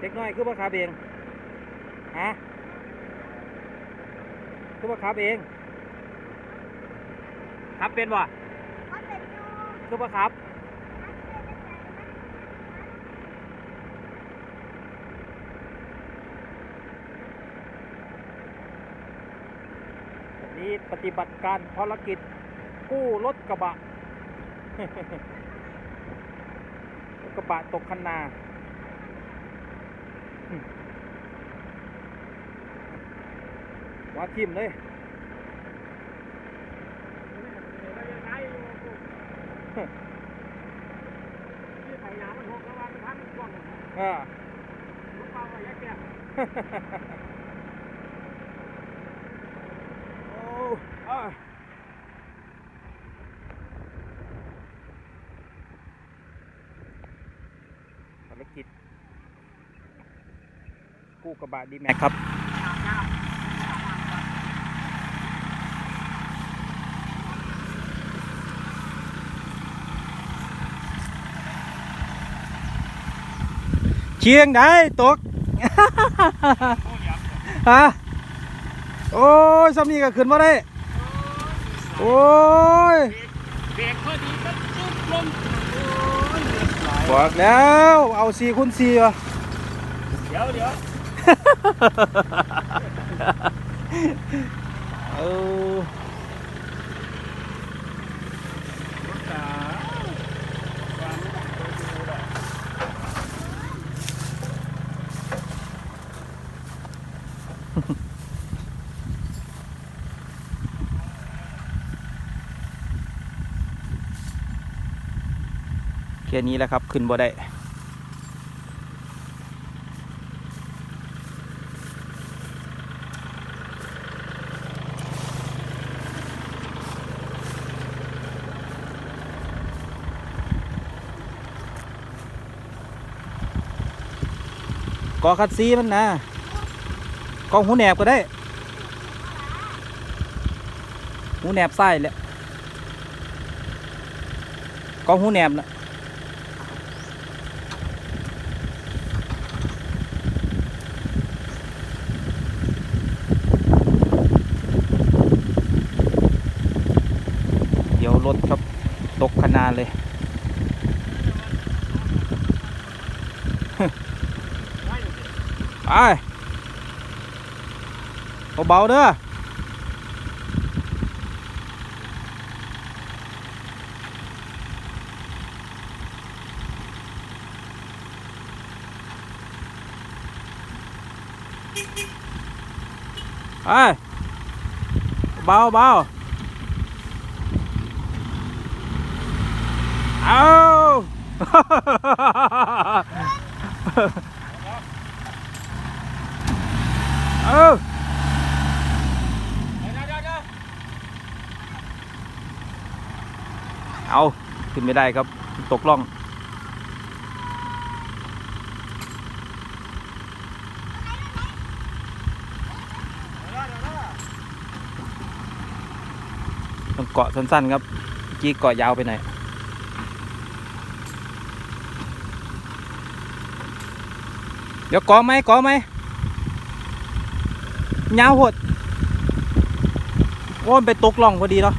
เด็กน้อยคือว่าขับเองฮะคือว่าขับเองขับเป็นบ่มันเป็นอยู่คือว่าขับมันเป็นจังไดมันวันนี้ปฏิบัติการภารกิจกู้รถกระบะรถกระบะตกคันนา ว่าทิมเลยอ่าโอ้อ่าภารกิจกู้กระบะดีแม็กครับ เชียงได้ตกฮะโอ้ยซ้ำนี่ก็ขึ้นมาได้ โอ้ยเบรกพอดีก็จุ๊บลงบอกแล้ว เอาสี่คูณสี่วะเดี๋ยวเดี๋ยวเออแค่นี้แหละครับ ขึ้นบ่ได้กอคัดซีมันนะกองหูแหนบก็ได้ หูแหนบไส้แหละกองหูแหนบนะเดี๋ยว รถครับตกขนาเลย ไปเบาๆเด้อไปเบาเบา เอาเออเอาขึ้นไม่ได้ครับ ตกล่องต้องเกาะสั้นๆครับเมื่อกี้เกาะยาวไปหน่อย เดี๋ยวกาะไหมกาะไหมยาวหดโอ้ยไปตกล่องพอดีเนาะ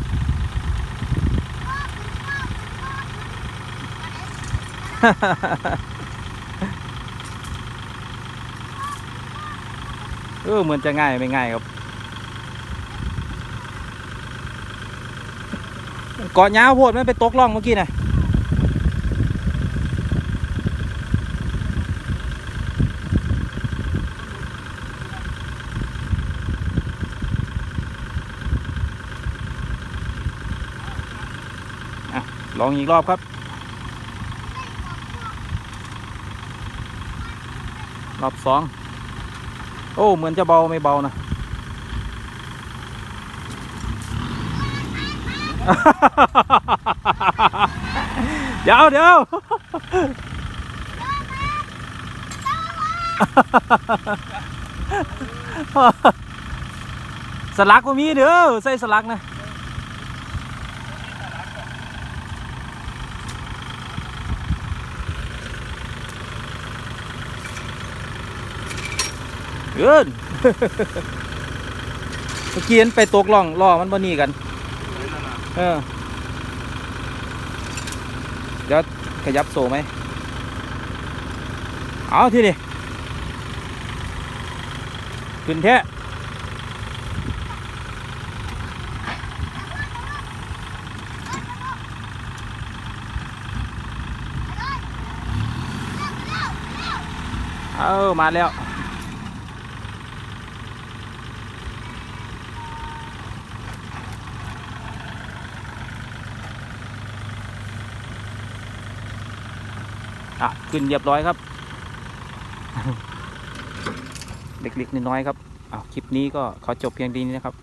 เออเหมือนจะง่ายไม่ง่ายครับเกาะยาวโพดมันไปตกล่องเมื่อกี้น่ะ ลองอีกรอบครับ รอบสองโอ้ เหมือนจะเบาไม่เบานะ เดี๋ยวเดี๋ยวสลักก็มีเด้อใส่สลักนะ เอิ้นเมื่อกี้มันไปตกล่องล่อมันบ่นี่กัน เออ เดี๋ยวขยับโซ่ไหม เอาที่นี่ขึ้นแท้เอามาแล้ว อะขึ้นเรียบร้อยครับ เล็กๆน้อยๆครับอะคลิปนี้ก็ขอจบเพียงดีนี้นะครับ